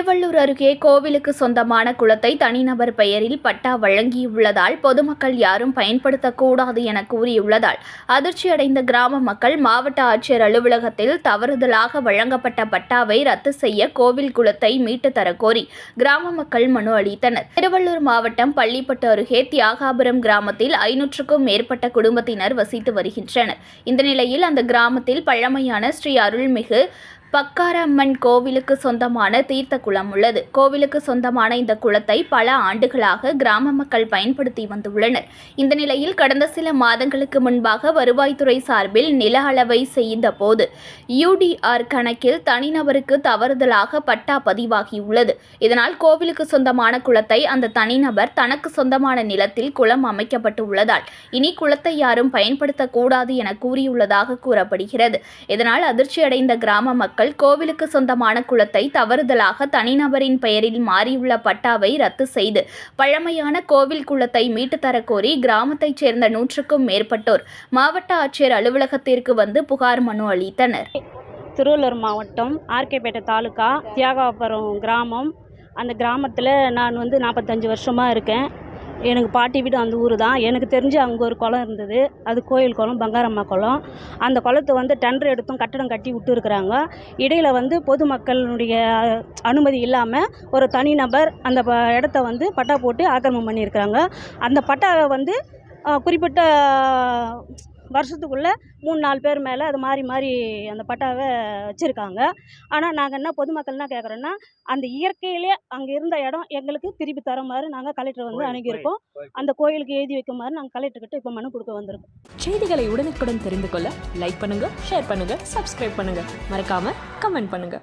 திருவள்ளூர் அருகே கோவிலுக்கு சொந்தமான குளத்தை தனிநபர் பெயரில் பட்டா வழங்கியுள்ளதால் பொதுமக்கள் யாரும் பயன்படுத்தக்கூடாது என கூறியுள்ளதால் அதிர்ச்சியடைந்த கிராம மக்கள் மாவட்ட ஆட்சியர் அலுவலகத்தில் தவறுதலாக வழங்கப்பட்ட பட்டாவை ரத்து செய்ய கோவில் குளத்தை மீட்டு தரக்கோரி கிராம மக்கள் மனு அளித்தனர். திருவள்ளூர் மாவட்டம் பள்ளிப்பட்டு அருகே தியாகாபுரம் கிராமத்தில் ஐநூற்றுக்கும் மேற்பட்ட குடும்பத்தினர் வசித்து வருகின்றனர். இந்த நிலையில் அந்த கிராமத்தில் பழமையான ஸ்ரீ அருள்மிகு பக்காரம்மன் கோவிலுக்கு சொந்தமான தீர்த்த குளம் உள்ளது. கோவிலுக்கு சொந்தமான இந்த குளத்தை பல ஆண்டுகளாக கிராம மக்கள் பயன்படுத்தி வந்துள்ளனர். இந்த நிலையில் கடந்த சில மாதங்களுக்கு முன்பாக வருவாய்த்துறை சார்பில் நில அளவை செய்த போது யூடிஆர் கணக்கில் தனிநபருக்கு தவறுதலாக பட்டா பதிவாகியுள்ளது. இதனால் கோவிலுக்கு சொந்தமான குளத்தை அந்த தனிநபர் தனக்கு சொந்தமான நிலத்தில் குளம் அமைக்கப்பட்டு உள்ளதால் இனி குளத்தை யாரும் பயன்படுத்தக்கூடாது என கூறியுள்ளதாக கூறப்படுகிறது. இதனால் அதிர்ச்சியடைந்த கிராம மக்கள் கோவிலுக்கு சொந்தமான குளத்தை தவறுதலாக தனிநபரின் பெயரில் மாறியுள்ள பட்டாவை ரத்து செய்து பழமையான கோவில் குளத்தை மீட்டுத்தரக் கோரி கிராமத்தைச் சேர்ந்த நூற்றுக்கும் மேற்பட்டோர் மாவட்ட ஆட்சியர் அலுவலகத்திற்கு வந்து புகார் மனு அளித்தனர். திருவள்ளூர் மாவட்டம் ஆர்கேபேட்டை தாலுக்கா தியாகாபுரம் கிராமம். அந்த கிராமத்தில் நான் வந்து நாற்பத்தஞ்சு வருஷமாக இருக்கேன். எனக்கு பாட்டி வீடு அந்த ஊர் தான். எனக்கு தெரிஞ்சு அங்கே ஒரு குளம் இருந்தது. அது கோயில் குளம் பங்காரம்மா குளம். அந்த குளத்தை வந்து டெண்டர் எடுத்தும் கட்டடம் கட்டி விட்டுருக்குறாங்க இடையில் வந்து பொதுமக்களுடைய அனுமதி இல்லாமல் ஒரு தனிநபர் அந்த ப இடத்த வந்து பட்டா போட்டு ஆக்கிரமம் பண்ணியிருக்கிறாங்க. அந்த பட்டாவை வந்து குறிப்பிட்ட வருஷத்துக்குள்ளே மூணு நாலு பேர் மேலே அது மாறி மாறி அந்த பட்டாவை வச்சுருக்காங்க. ஆனால் நாங்கள் என்ன பொதுமக்கள் என்ன கேட்குறோன்னா அந்த இயற்கையிலே அங்கே இருந்த இடம் எங்களுக்கு திருப்பி தர மாதிரி நாங்கள் கலெக்டர் வந்து அணுகியிருக்கோம். அந்த கோயிலுக்கு எழுதி வைக்குமாறு நாங்கள் கலெக்டர்கிட்ட இப்போ மனு கொடுக்க வந்திருக்கோம். செய்திகளை உடனுக்குடன் தெரிந்து கொள்ள லைக் பண்ணுங்க ஷேர் பண்ணுங்க சப்ஸ்கிரைப் பண்ணுங்க. மறக்காம கமெண்ட் பண்ணுங்க.